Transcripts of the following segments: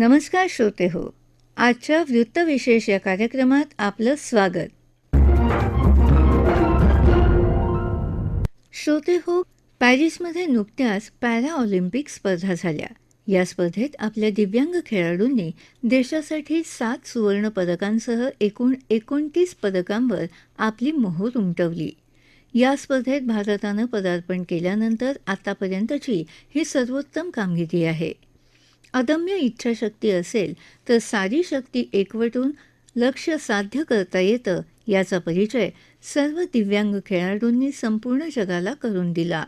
नमस्कार श्रोते हो आजच्या वृत्तविशेष या कार्यक्रमात आपलं स्वागत. श्रोते हो पॅरिसमध्ये नुकत्याच पॅरा ऑलिम्पिक स्पर्धा झाल्या. या स्पर्धेत आपल्या दिव्यांग खेळाडूंनी देशासाठी सात सुवर्ण पदकांसह एकूण एकोणतीस पदकांवर आपली मोहोर उमटवली. या स्पर्धेत भारतानं पदार्पण केल्यानंतर आतापर्यंतची ही सर्वोत्तम कामगिरी आहे. अदम्य इच्छाशक्ती असेल तर सारी शक्ती एकवटून लक्ष साध्य करता येतं याचा परिचय सर्व दिव्यांग खेळाडूंनी संपूर्ण जगाला करून दिला.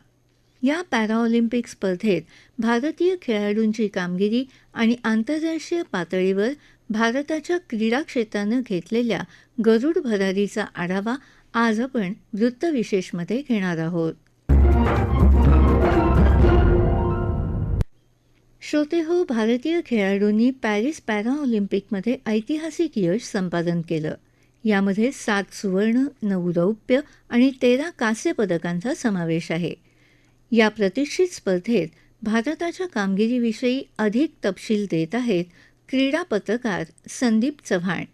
या पॅराऑलिम्पिक स्पर्धेत भारतीय खेळाडूंची कामगिरी आणि आंतरराष्ट्रीय पातळीवर भारताच्या क्रीडा क्षेत्रानं घेतलेल्या गरुड भरारीचा आढावा आज आपण वृत्तविशेषमध्ये घेणार आहोत. श्रोते हो भारतीय खेळाडूंनी पॅरिस पॅराऑलिम्पिकमध्ये ऐतिहासिक यश संपादन केलं. यामध्ये सात सुवर्ण नऊ रौप्य आणि तेरा कांस्य पदकांचा समावेश आहे. या प्रतिष्ठित स्पर्धेत भारताच्या कामगिरीविषयी अधिक तपशील देत आहेत क्रीडा पत्रकार संदीप चव्हाण.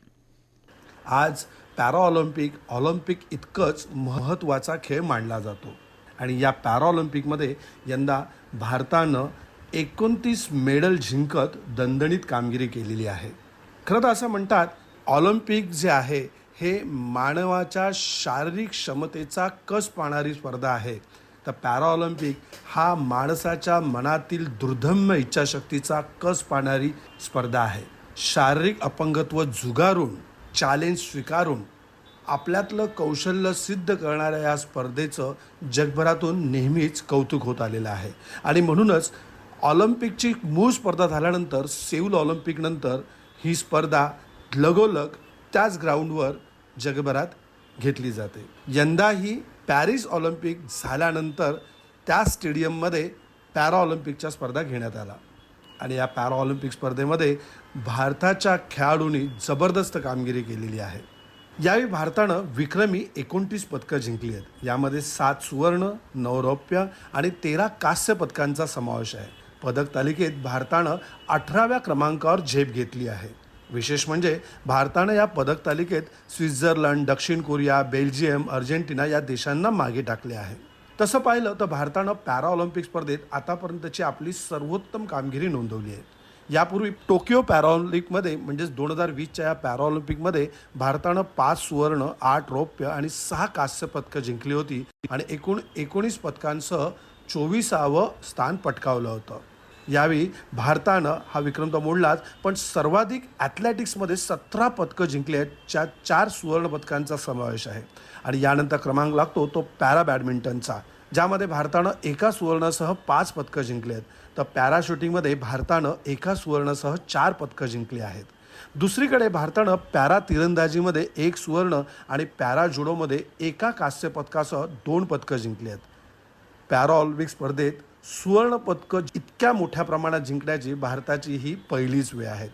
आज पॅराऑलिम्पिक ऑलिम्पिक इतकंच महत्त्वाचा खेळ मानला जातो. आणि या पॅराऑलिम्पिकमध्ये यंदा भारतानं एकोणतीस मेडल जिंकत दणदणीत कामगिरी केलेली आहे. खरं तर असं म्हणतात ऑलिम्पिक जे आहे हे मानवाच्या शारीरिक क्षमतेचा कस पाहणारी स्पर्धा आहे. तर पॅराऑलिम्पिक हा माणसाच्या मनातील दुर्धम्य इच्छाशक्तीचा कस पाहणारी स्पर्धा आहे. शारीरिक अपंगत्व झुगारून चॅलेंज स्वीकारून आपल्यातलं कौशल्य सिद्ध करणाऱ्या या स्पर्धेचं जगभरातून नेहमीच कौतुक होत आलेलं आहे. आणि म्हणूनच ऑलिम्पिकची मूळ स्पर्धा झाल्यानंतर सेऊल ऑलिम्पिकनंतर ही स्पर्धा लगोलग त्याच ग्राउंडवर जगभरात घेतली जाते. यंदा ही पॅरिस ऑलिम्पिक झाल्यानंतर त्या स्टेडियममध्ये पॅरा ऑलिम्पिकच्या स्पर्धा घेण्यात आला आणि या पॅरा ऑलिम्पिक स्पर्धेमध्ये भारताच्या खेळाडूंनी जबरदस्त कामगिरी केलेली आहे. यावेळी भारतानं विक्रमी एकोणतीस पदकं जिंकली आहेत. यामध्ये सात सुवर्ण नऊ रौप्य आणि तेरा कांस्य पदकांचा समावेश आहे. पदक तालिकेत भारतानं अठराव्या क्रमांकावर झेप घेतली आहे. विशेष म्हणजे भारतानं या पदक तालिकेत स्वित्झर्लंड दक्षिण कोरिया बेल्जियम अर्जेंटिना या देशांना मागे टाकले आहे. तसं पाहिलं तर भारतानं पॅरा ऑलिम्पिक स्पर्धेत आतापर्यंतची आपली सर्वोत्तम कामगिरी नोंदवली आहे. यापूर्वी टोकियो पॅराऑलिम्पिकमध्ये म्हणजेच दोन हजार वीसच्या या पॅराऑलिम्पिकमध्ये भारतानं पाच सुवर्ण आठ रौप्य आणि सहा कांस्य पदकं जिंकली होती आणि एकूण एकोणीस पदकांसह चोवीसावं स्थान पटकावलं होतं. यावेळी भारतानं हा विक्रम तर मोडलाच पण सर्वाधिक ॲथलेटिक्समध्ये सतरा पदकं जिंकली आहेत ज्यात चार सुवर्ण पदकांचा समावेश आहे. आणि यानंतर क्रमांक लागतो तो पॅरा बॅडमिंटनचा ज्यामध्ये भारतानं एका सुवर्णासह पाच पदकं जिंकली आहेत. तर पॅराशूटिंगमध्ये भारतानं एका सुवर्णासह चार पदकं जिंकली आहेत. दुसरीकडे भारतानं पॅरा तिरंदाजीमध्ये एक सुवर्ण आणि पॅरा जुडोमध्ये एका कांस्य पदकासह दोन पदकं जिंकली आहेत. पॅराऑलिम्पिक स्पर्धेत सुवर्णपदकं इतक्या मोठ्या प्रमाणात जिंकण्याची भारताची ही पहिलीच वेळ आहे.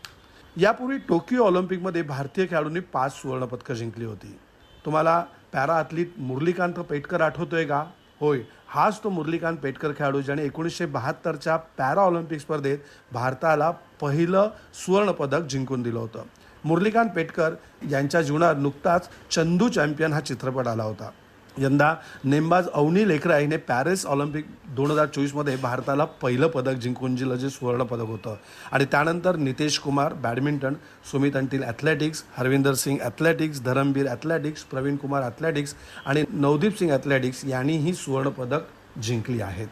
यापूर्वी टोकियो ऑलिम्पिकमध्ये भारतीय खेळाडूंनी पाच सुवर्णपदकं जिंकली होती. तुम्हाला पॅरा ॲथलीट मुरलीकांत पेटकर आठवतोय का? होय हाच तो मुरलीकांत पेटकर खेळाडू ज्याने एकोणीसशे बहात्तरच्या पॅरा ऑलिम्पिक स्पर्धेत भारताला पहिलं सुवर्णपदक जिंकून दिलं होतं. मुरलीकांत पेटकर यांच्या जीवनात नुकताच चंदू चॅम्पियन हा चित्रपट आला होता. यंदा नेमबाज अवनी लेकरा हिने पॅरिस ऑलिम्पिक दोन हजार चोवीसमध्ये भारताला पहिलं पदक जिंकून जिलं जे सुवर्णपदक होतं. आणि त्यानंतर Nitesh Kumar badminton Sumit Antil athletics Harvinder Singh athletics Dharamveer athletics Praveen Kumar athletics आणि नवदीप सिंग ॲथलेटिक्स यांनीही सुवर्णपदक जिंकली आहेत.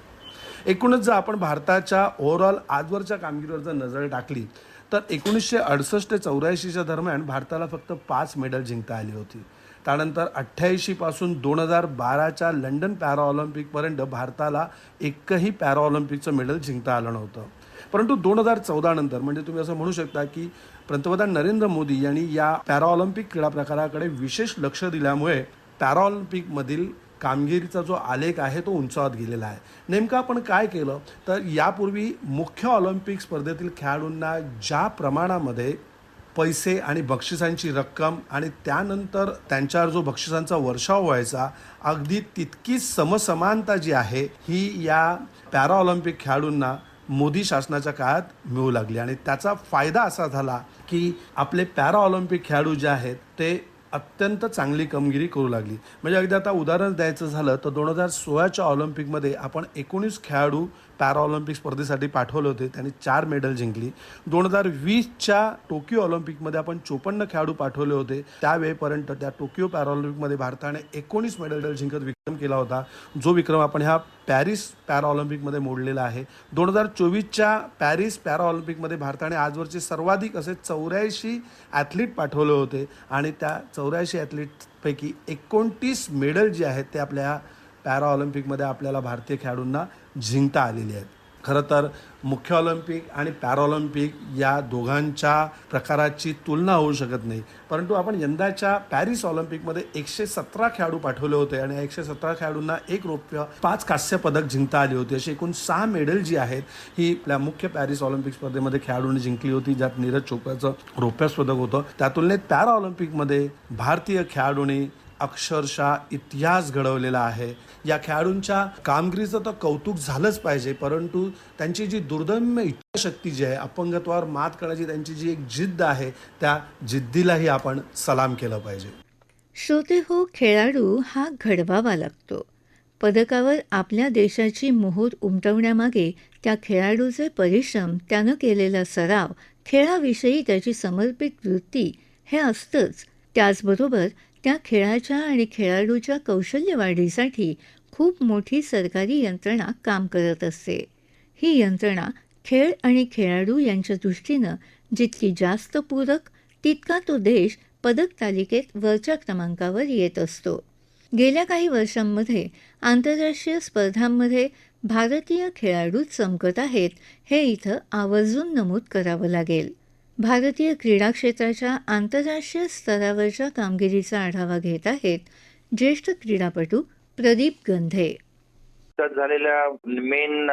एकूणच जर आपण भारताच्या ओव्हरऑल आजवरच्या कामगिरीवर जर नजर टाकली तर एकोणीसशे अडुसष्ट ते चौऱ्याऐंशीच्या दरम्यान भारताला फक्त पाच मेडल जिंकता आली होती. त्यानंतर अठ्ठ्याऐंशीपासून दोन हजार बाराच्या लंडन पॅराऑलिम्पिकपर्यंत भारताला एकही पॅराऑलिम्पिकचं मेडल जिंकता आलं नव्हतं. परंतु दोन हजार चौदा नंतर म्हणजे तुम्ही असं म्हणू शकता की पंतप्रधान नरेंद्र मोदी यांनी या पॅराऑलिम्पिक क्रीडा प्रकाराकडे विशेष लक्ष दिल्यामुळे पॅराऑलिम्पिकमधील कामगिरीचा जो आलेख आहे तो उंचावत गेलेला आहे. नेमकं आपण काय केलं? तर यापूर्वी मुख्य ऑलिम्पिक स्पर्धेतील खेळाडूंना ज्या प्रमाणामध्ये पैसे आणि बक्षिसांची रक्कम आणि त्यानंतर त्यांच्यावर जो बक्षिसांचा वर्षाव व्हायचा अगदी तितकीच समसमानता जी आहे ही या पॅराऑलिम्पिक खेळाडूंना मोदी शासनाच्या काळात मिळू लागली. आणि त्याचा फायदा असा झाला की आपले पॅरा ऑलिम्पिक खेळाडू जे आहेत ते अत्यंत चांगली कामगिरी करू लागली. म्हणजे अगदी आता उदाहरण द्यायचं झालं तर दोन हजार सोळाच्या ऑलिम्पिकमध्ये आपण एकोणीस खेळाडू पॅरा ऑलिम्पिक स्पर्धेसाठी पाठवले होते. त्यांनी चार मेडल जिंकली. दोन हजार वीसच्या टोकियो ऑलिम्पिकमध्ये आपण चोपन्न खेळाडू पाठवले होते. त्यावेळेपर्यंत त्या टोकियो पॅराऑलिम्पिकमध्ये भारताने एकोणीस मेडल जिंकत विक्रम केला होता. जो विक्रम आपण ह्या पॅरिस पॅरा ऑलिम्पिकमध्ये मोडलेला आहे. दोन हजार चोवीसच्या पॅरिस पॅरा ऑलिम्पिकमध्ये भारताने आजवरचे सर्वाधिक असे चौऱ्याऐंशी ॲथलीट पाठवले होते. आणि त्या चौऱ्याऐंशी ॲथलीटपैकी एकोणतीस मेडल जे आहेत ते आपल्या पॅरा ऑलिम्पिकमध्ये आपल्याला भारतीय खेळाडूंना जिंकता आलेली आहेत. खरं तर मुख्य ऑलिम्पिक आणि पॅराऑलिम्पिक या दोघांच्या प्रकाराची तुलना होऊ शकत नाही. परंतु आपण यंदाच्या पॅरिस ऑलिम्पिकमध्ये एकशे सतरा खेळाडू पाठवले होते आणि एकशे सतरा खेळाडूंना एक रौप्य पाच कांस्य पदक जिंकता आली होती. अशी एकूण सहा मेडल जी आहेत ही आपल्या मुख्य पॅरिस ऑलिम्पिक स्पर्धेमध्ये खेळाडूंनी जिंकली होती ज्यात नीरज चोप्राचं रौप्य पदक होतं. त्या तुलनेत पॅरा ऑलिम्पिकमध्ये भारतीय खेळाडूंनी अक्षरशः इतिहास घडवलेला आहे. या खेळाडूंच्या कामगिरीचं तर कौतुक झालंच पाहिजे परंतु त्यांची जी दुर्दम्य इच्छाशक्ती जी आहे अपंगत्वावर मात करण्याची त्यांची जी एक जिद्द आहे त्या जिद्दीलाही आपण सलाम केलं पाहिजे. श्रोते हो खेळाडू हा घडवावा लागतो. पदकावर आपल्या देशाची मोहोर उमटवण्यामागे त्या खेळाडूचे परिश्रम त्यानं केलेला सराव खेळाविषयी त्याची समर्पित वृत्ती हे असतंच. त्याचबरोबर त्या खेळाच्या आणि खेळाडूच्या कौशल्य वाढीसाठी खूप मोठी सरकारी यंत्रणा काम करत असते. ही यंत्रणा खेळ आणि खेळाडू यांच्या दृष्टीनं जितकी जास्त पूरक तितका तो देश पदक तालिकेत वरच्या क्रमांकावर येत असतो. गेल्या काही वर्षांमध्ये आंतरराष्ट्रीय स्पर्धांमध्ये भारतीय खेळाडू चमकत आहेत हे इथं आवर्जून नमूद करावं लागेल. भारतीय क्रीडा क्षेत्राच्या आंतरराष्ट्रीय स्तरावरच्या कामगिरीचा आढावा घेत आहेत ज्येष्ठ क्रीडापटू प्रदीप गंधे. झालेल्या मेन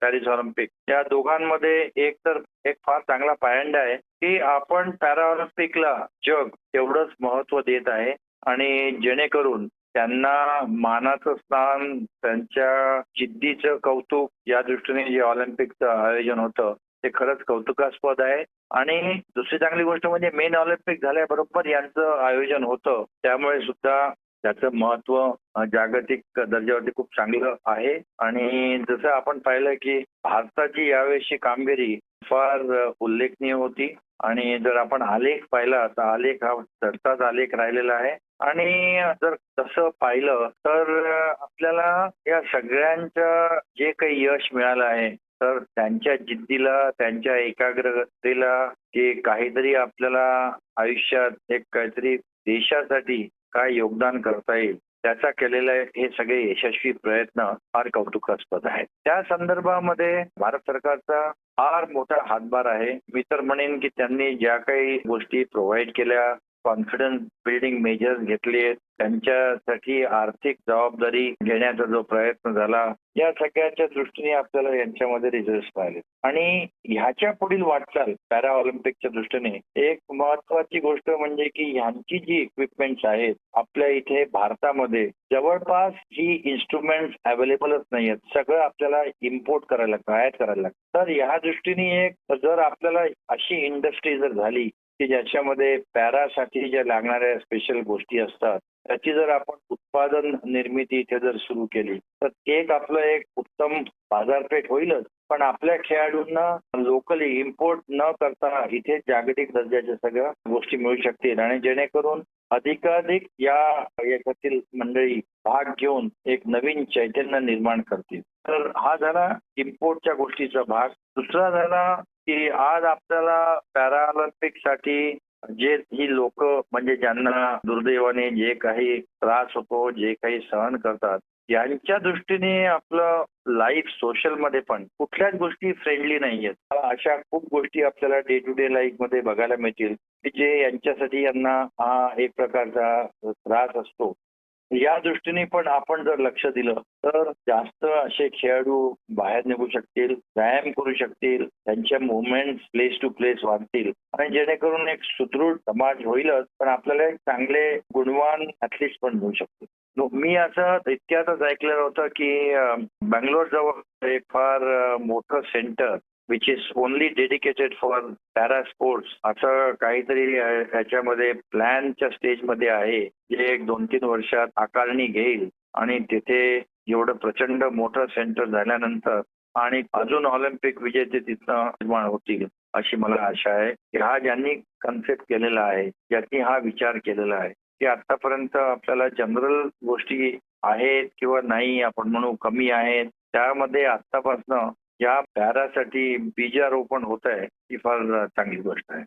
पॅरिस ऑलिम्पिक या दोघांमध्ये एक तर एक फार चांगला पायंडा आहे की आपण पॅराऑलिम्पिकला जग तेवढंच महत्त्व देत आहे आणि जेणेकरून त्यांना मानाचं स्थान त्यांच्या जिद्दीचं कौतुक या दृष्टीने जे ऑलिम्पिकचं आयोजन होतं ते खरंच कौतुकास्पद आहे. आणि दुसरी चांगली गोष्ट म्हणजे मेन ऑलिम्पिक झाल्याबरोबर यांचं आयोजन होतं. त्यामुळे सुद्धा त्याचं महत्त्व जागतिक दर्जावरती खूप चांगलं आहे. आणि जसं आपण पाहिलं की भारताची यावेळेची कामगिरी फार उल्लेखनीय होती. आणि जर आपण आलेख पाहिला तर आलेख हा चढताच आलेख राहिलेला आहे. आणि जर तसं पाहिलं तर आपल्याला या सगळ्यांचं जे काही यश मिळालं आहे तर त्यांच्या जिद्दीला त्यांच्या एकाग्रतेला की काहीतरी आपल्याला आयुष्यात एक काहीतरी देशासाठी काय योगदान करता येईल त्याचा केलेले हे सगळे यशस्वी प्रयत्न फार कौतुकास्पद आहेत. त्या संदर्भामध्ये भारत सरकारचा फार मोठा हातभार आहे. मी तर म्हणेन की त्यांनी ज्या काही गोष्टी प्रोव्हाइड केल्या कॉन्फिडन्स बिल्डिंग मेजर्स घेतले. त्यांच्यासाठी आर्थिक जबाबदारी घेण्याचा जो प्रयत्न झाला या सगळ्याच्या दृष्टीने आपल्याला यांच्यामध्ये रिझल्ट पाहिले. आणि ह्याच्या पुढील वाटचाल पॅरा ऑलिम्पिकच्या दृष्टीने एक महत्वाची गोष्ट म्हणजे की ह्यांची जी इक्विपमेंट्स आहेत आपल्या इथे भारतामध्ये जवळपास ही इन्स्ट्रुमेंट अवेलेबलच नाही आहेत सगळं आपल्याला इम्पोर्ट करायला लागतं आयात करायला लागतं. तर ह्या दृष्टीने एक जर आपल्याला अशी इंडस्ट्री जर झाली की ज्याच्यामध्ये पॅरासाठी ज्या लागणाऱ्या स्पेशल गोष्टी असतात त्याची जर आपण उत्पादन निर्मिती इथे जर सुरू केली तर एक आपलं एक उत्तम बाजारपेठ होईलच. पण आपल्या खेळाडूंना लोकली इम्पोर्ट न करता इथे जागतिक दर्जाच्या सगळ्या गोष्टी मिळू शकतील. आणि जेणेकरून अधिकाधिक या याच्यातील मंडळी भाग घेऊन एक नवीन चैतन्य निर्माण करतील. तर हा झाला इम्पोर्टच्या गोष्टीचा भाग. दुसरा झाला की आज आपल्याला पॅराऑलिम्पिकसाठी जे ही लोक म्हणजे ज्यांना दुर्दैवाने जे काही त्रास होतो जे काही सहन करतात यांच्या दृष्टीने आपलं लाईफ सोशलमध्ये पण कुठल्याच गोष्टी फ्रेंडली नाही आहेत अशा खूप गोष्टी आपल्याला डे टू डे लाईफमध्ये बघायला मिळतील की जे यांच्यासाठी यांना हा एक प्रकारचा त्रास असतो. या दृष्टीने पण आपण जर लक्ष दिलं तर जास्त असे खेळाडू बाहेर निघू शकतील व्यायाम करू शकतील त्यांच्या मुवमेंट प्लेस टू प्लेस वाढतील. आणि जेणेकरून एक सुदृढ समाज होईलच पण आपल्याला एक चांगले गुणवान ऍथलीट पण मिळू शकतील. मी असं इतक्यातच ऐकलेलं होतं की बँगलोर जवळ एक फार मोठं centre which is only dedicated for para sports असं काहीतरी याच्यामध्ये प्लॅनच्या स्टेजमध्ये आहे जे एक दोन तीन वर्षात आकारणी घेईल. आणि तिथे एवढं प्रचंड मोठं सेंटर झाल्यानंतर आणि अजून ऑलिम्पिक विजेते तिथं निर्माण होतील अशी मला आशा आहे. की हा ज्यांनी कन्सेप्ट केलेला आहे ज्यांनी हा विचार केलेला आहे की आतापर्यंत आपल्याला जनरल गोष्टी आहेत किंवा नाही आपण म्हणू कमी आहेत त्यामध्ये आतापासनं या पॅरासाठी बीजारोपण होत आहे ही फार चांगली गोष्ट आहे.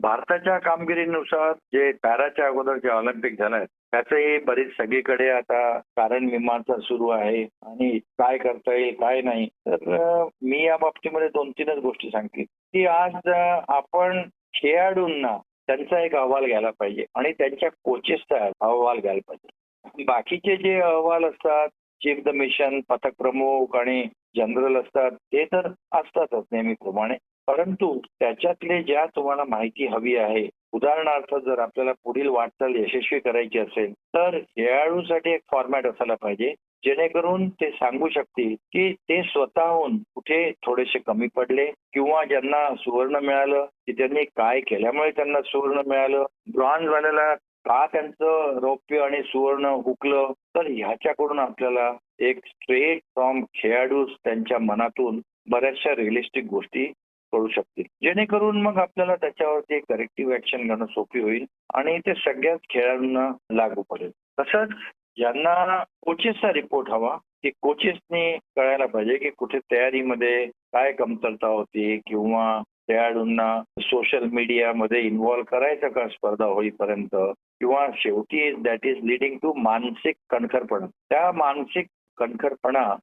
भारताच्या कामगिरीनुसार जे पॅराच्या अगोदर जे ऑलिम्पिक झालंय त्याचंही बरीच सगळीकडे आता कारण मीमांसा सुरू आहे आणि काय करता येईल काय नाही. तर मी या बाबतीमध्ये दोन तीनच गोष्टी सांगतील की आज आपण खेळाडूंना त्यांचा एक अहवाल घ्यायला पाहिजे आणि त्यांच्या कोचेसचा अहवाल घ्यायला पाहिजे. बाकीचे जे अहवाल असतात चीफ द मिशन पथक प्रमुख आणि जनरल असतात ते तर असतातच नेहमीप्रमाणे. परंतु त्याच्यातले ज्या तुम्हाला माहिती हवी आहे उदाहरणार्थ जर आपल्याला पुढील वाटचाल यशस्वी करायची असेल तर खेळाडूसाठी एक फॉर्मॅट असायला पाहिजे जेणेकरून ते सांगू शकतील की ते स्वतःहून कुठे थोडेसे कमी पडले किंवा ज्यांना सुवर्ण मिळालं की त्यांनी काय केल्यामुळे त्यांना सुवर्ण मिळालं. ब्रॉन्झ वाल्याला का त्यांचं रौप्य आणि सुवर्ण हुकलं? तर ह्याच्याकडून आपल्याला एक स्ट्रेट फ्रॉम खेळाडू त्यांच्या मनातून बऱ्याचशा रिअलिस्टिक गोष्टी कळू शकतील. जेणेकरून मग आपल्याला त्याच्यावरती करेक्टिव्ह ऍक्शन घेणं सोपी होईल आणि ते सगळ्याच खेळाडूंना लागू पडेल. तसंच ज्यांना कोचेसचा रिपोर्ट हवा की कोचेसनी कळायला पाहिजे की कुठे तयारीमध्ये काय कमतरता होती किंवा खेळाडूंना सोशल मीडियामध्ये इन्व्हॉल्व्ह करायचं का स्पर्धा होईपर्यंत? किंवा शेवटी दॅट इज लिडिंग टू मानसिक कणखरपणा. त्या मानसिक कणखरपणा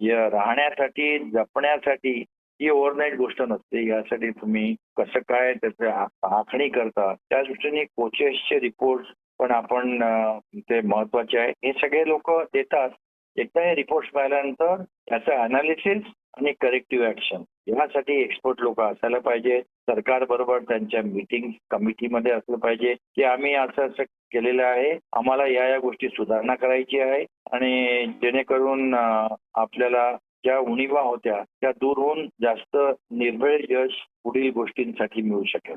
या राहण्यासाठी जपण्यासाठी ही ओव्हरनाईट गोष्ट नसते. यासाठी तुम्ही कसं काय त्याचं आखणी करता त्या दृष्टीने कोचेसचे रिपोर्ट पण आपण ते महत्त्वाचे आहे. हे सगळे लोक देतात. एकदा हे रिपोर्ट मिळाल्यानंतर त्याचं अनालिसिस आणि करेक्टिव्ह ऍक्शन यासाठी एक्सपर्ट लोक असायला पाहिजे. सरकार बरोबर त्यांच्या मीटिंग कमिटीमध्ये असलं पाहिजे. की आम्ही असं असं केलेलं आहे. आम्हाला या या गोष्टी सुधारणा करायची आहे. आणि जेणेकरून आपल्याला ज्या उणीवा होत्या त्या दूर होऊन जास्त निर्भय यश पुढील गोष्टींसाठी मिळू शकेल.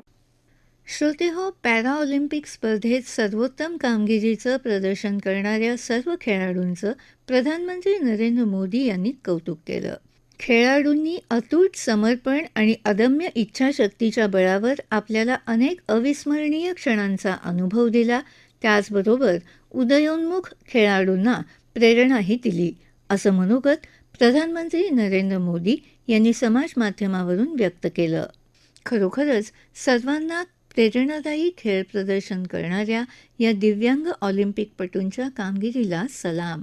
श्रुती हो पॅरा ऑलिम्पिक स्पर्धेत सर्वोत्तम कामगिरीचं प्रदर्शन करणाऱ्या सर्व खेळाडूंचं प्रधानमंत्री नरेंद्र मोदी यांनी कौतुक केलं. खेळाडूंनी अतूट समर्पण आणि अदम्य इच्छाशक्तीच्या बळावर आपल्याला अनेक अविस्मरणीय क्षणांचा अनुभव दिला. त्याचबरोबर उदयोन्मुख खेळाडूंना प्रेरणाही दिली. असं मनोगत प्रधानमंत्री नरेंद्र मोदी यांनी समाजमाध्यमावरून व्यक्त केलं. खरोखरच सर्वांना प्रेरणादायी खेळ प्रदर्शन करणाऱ्या या दिव्यांग ऑलिम्पिकपटूंच्या कामगिरीला सलाम.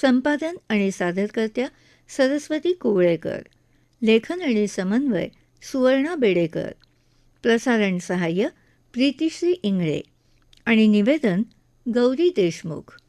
संपादन आणि सादरकर्त्या सरस्वती कुवळेकर. लेखन आणि समन्वय सुवर्णा बेडेकर. प्रसारण सहाय्य प्रीतिश्री इंगळे. आणि निवेदन गौरी देशमुख.